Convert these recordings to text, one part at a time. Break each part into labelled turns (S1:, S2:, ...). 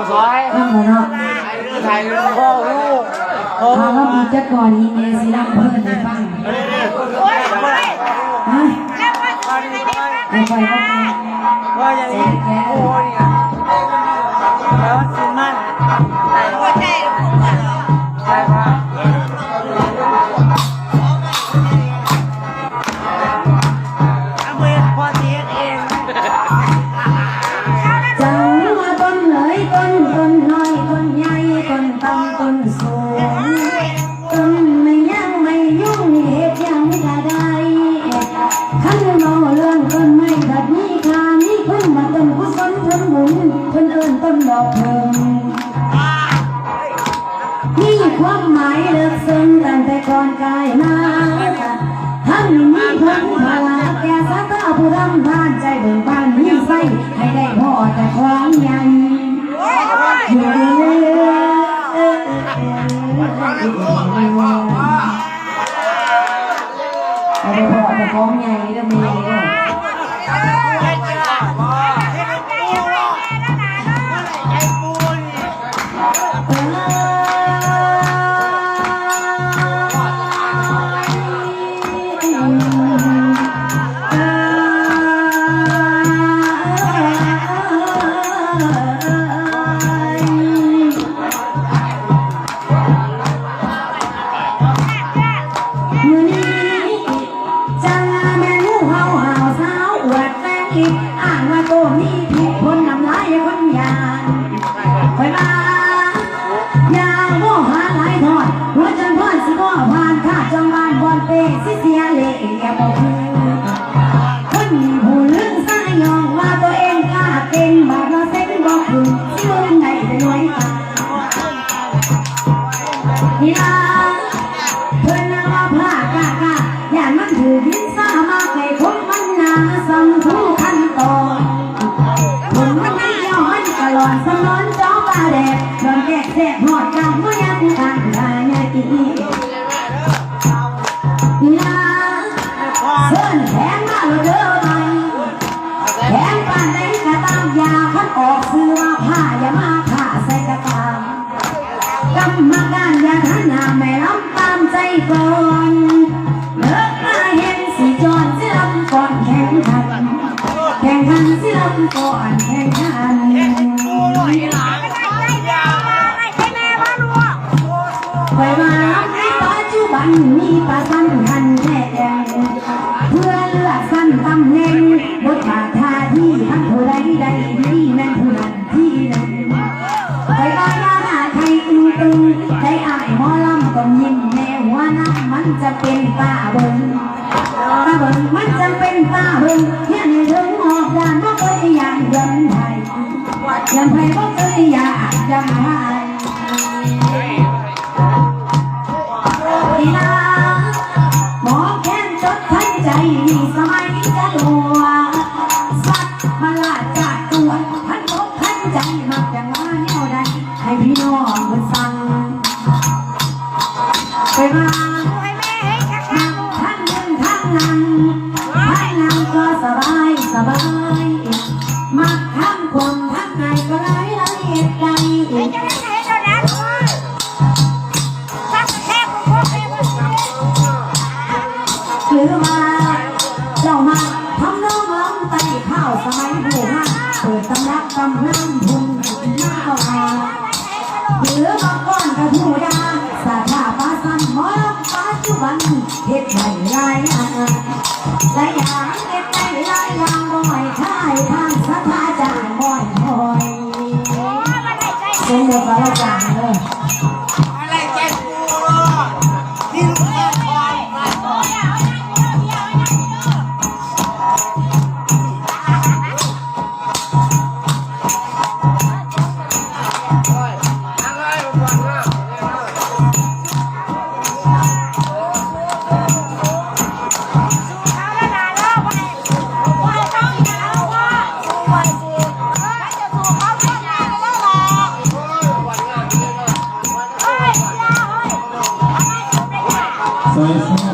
S1: มาสวย
S2: น้ำเนาะเรื่
S1: อ
S2: ไทร่องพ่อลูกพว่ามีจะก่อนยีเมสีน้ำเพื่อนให้ฟังฮะไปไป one soul. ไปพอจะฟ้องใหญ่ก็มี ประสันทันแน่เพื่อเลือกสั้นตำแหน่งบทบาทท่าที่ทั้งผู้ใดใดนี่แม่นผู้นั้นที่นั้นไปบ้านยาหาไทยอึงตึงใจไอ่ายหมอลำก็ยิ้มแม่ว่าน้ำมันจะเป็นตาบิ่งตาบิ่งมันจะเป็นตาบิ่งเนี่ในเรื่องหอบด่านบ่เค
S1: ยอ
S3: ยากยันไทย
S2: ยันไทยบ่เคยอยากยันไทย ความทักทายก็ร้ายละเอียดใจ เป็นหมดแล้วจ้ะ 嗯。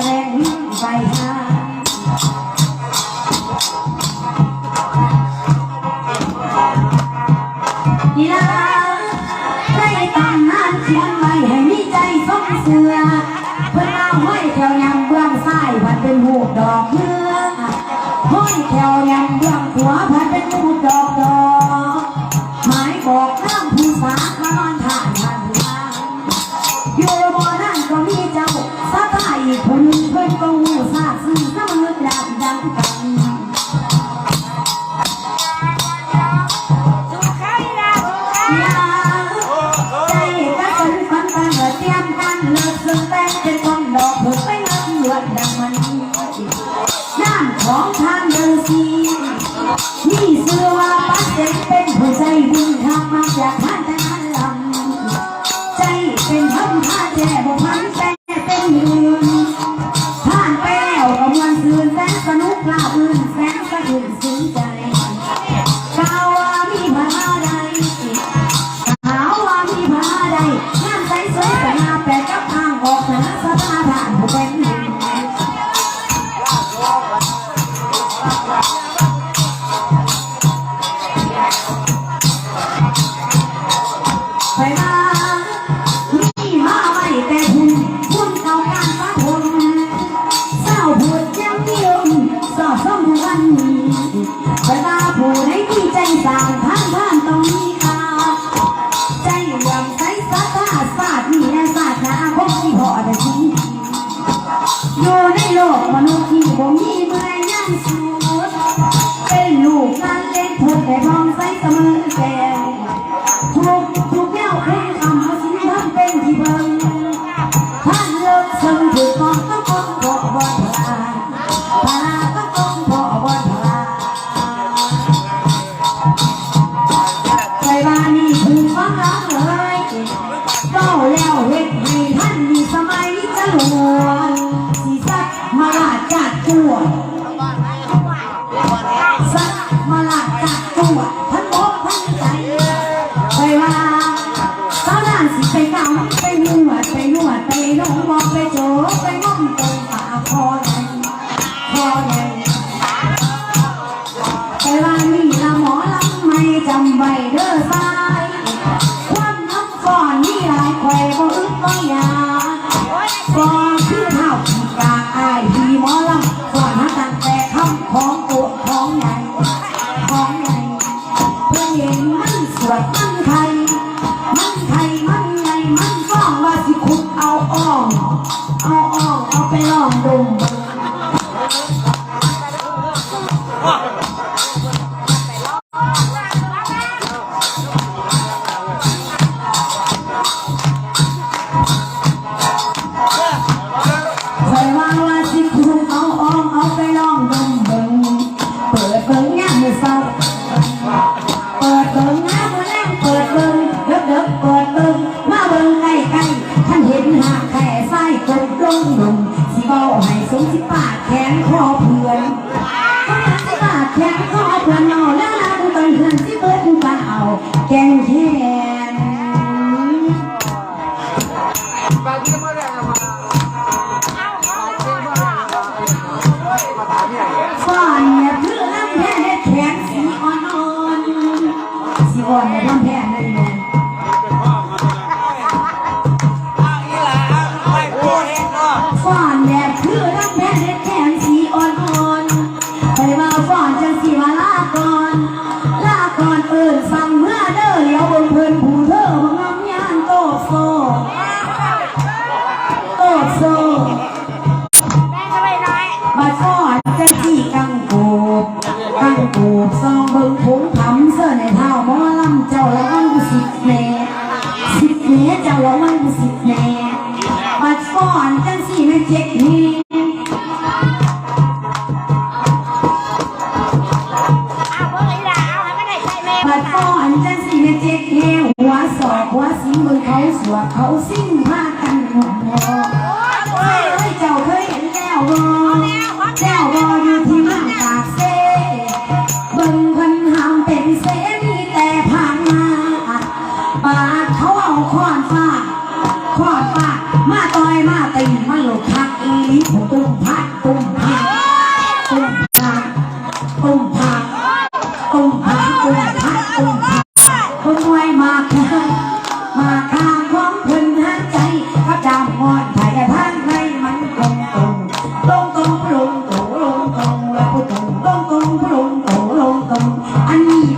S2: แรง
S1: ไป 난 Mm-hmm. เฝ้า
S2: แล้วเฮ็ดให้ อยบ่อึ
S4: ด
S2: บ่อยากบ่คือเฮาปากอาย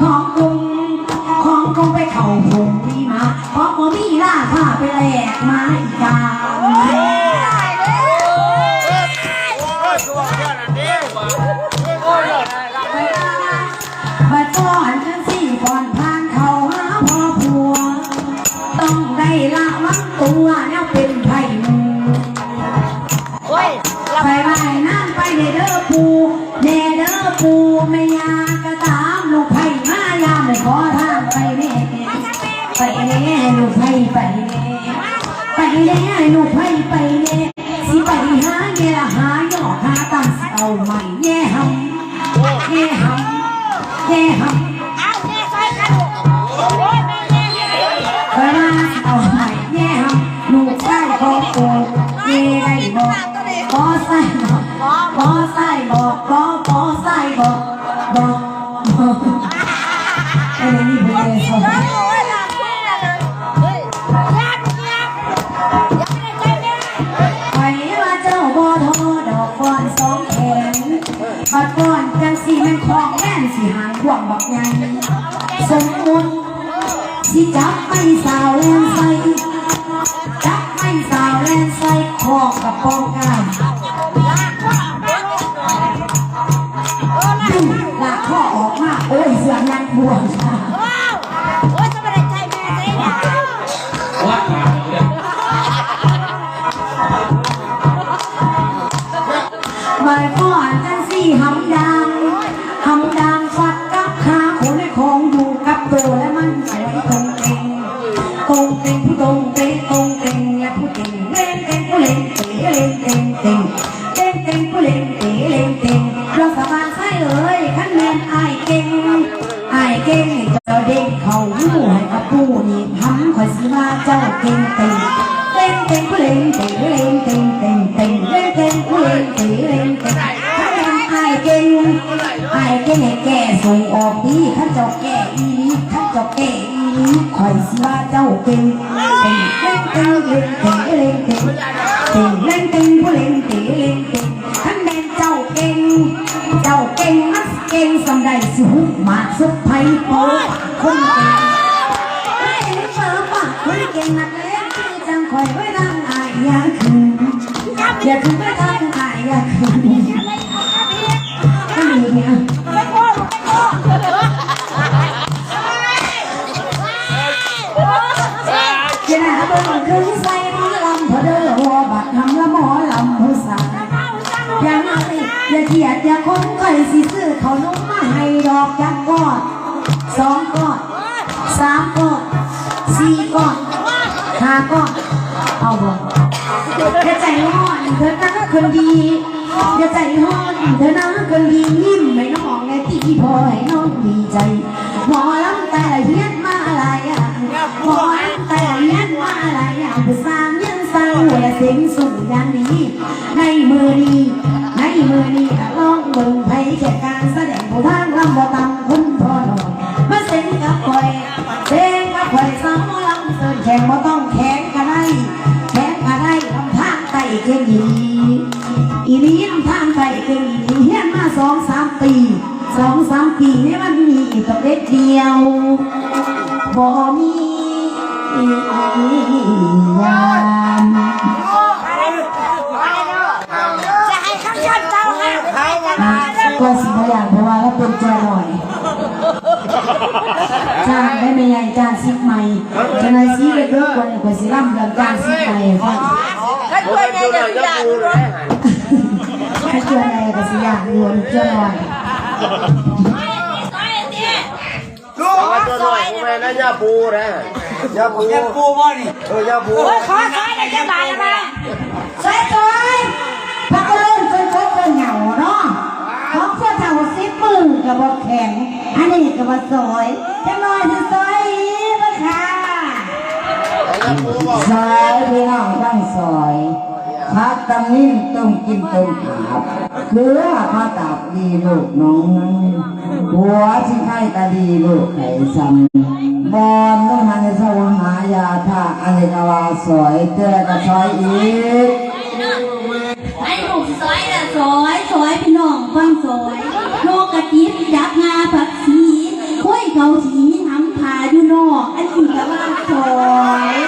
S2: ของกงของกงไปเข่าผมมี่มา ของผมมีล่าข้าไปแหลกมา
S4: อี
S2: กา บักไงส
S4: มมุ
S2: ติที่จับไม่สาวแลนใสจับไม่สาวแลนใสคอกับปองกาย
S4: ลาก
S2: ข้อออกมาโอ้ยเสือนันบวช
S4: มา
S2: ก่อนจังสี่หำดา แก่อีนี้ท่านเจ้าแก่อีนี้คอยสิว่าเจ้าเป็นเป็นเล่นเต็งเล่นเต็งเล่นเต็งเต็งเล่นเต็งผู้เล่นเตะเล่นเต็งท่านแม่เจ้าเก่งเจ้าเก่งมักเก่งสำได้สิฮุกมาสุดไพ่โป๊คนเก่งไม่เห็นเปิดปากคนเก่งนักเลี้ยงจังคอยไว้ดังอายาคืนอย่าคืนไม่
S4: ได้
S2: สิซื้อเขานุ่มมาให้ดอกยักก้อนสองก้อนสามก้อนสี่ก้อนห้าก้อนเอาบ่อย่ใจห้อนเธอนะคนดีอะใจห้อนเธอนะคนดียิ้มไม่น้องไงที่พอให้น้องดีใจหมอลำแต่เฮียนมาลายอะหมอลำแต่เฮียนมาลายอะผู้สร้างยันสร้างหัวเสียงสูงอย่านี้ในมือนี้ในมือนี้ กับเล็กเดียวบ่มียาม
S4: จะให้ข้างยันก็
S2: สิบอย่างเพราะว่าเราเป็นเจ้าหน่อยจ้างได้ไม่ใหญ่จ้างสิบใหม่จะนายซีเล็กๆกว่านี้กว่าสิล่ำกันจ้างสิบใหม่ฟัง
S4: ถ้าช่วยในเดี๋ยวอยากรู้
S2: ถ้าเจออะไรก็สิอยากรวนเจ้าหน่อย
S5: ตัวหน่อยแม่นะย่าปูนะย่าปู
S1: แกกูบ่นี่
S5: เออย่าปู
S4: โอ้ยขอซอยในจังหวัดมา
S2: สวยสวยพักก็เล่นจนครบเป็นเหงาเนาะของเสื้อเท่าสิบมือกับบอกแข็งอันนี้กับบอกสวยจะน้อยจะสวยอีกนะค่ะ
S5: ย่าปูบอก
S2: ซอยพี่น้องต้องซอยพักตำนิ่มต้มกินต้มขาบเพื่อพระตับดีลูกน้อง หัวที่ไข่ตาดีลูกไข่ซ้ำบอลต้องหันในสวหายาท่าอันนี้ก็ว่าซอยเตือก็ซอยอีก
S6: ไอ้ลูกซอยน่ะซอยซอยพี่น้องฟังซอยโลกกระติบจับงาผักสีห้วยเขาสีหำผาอยู่นอกอันนี้ก็ว่าซอย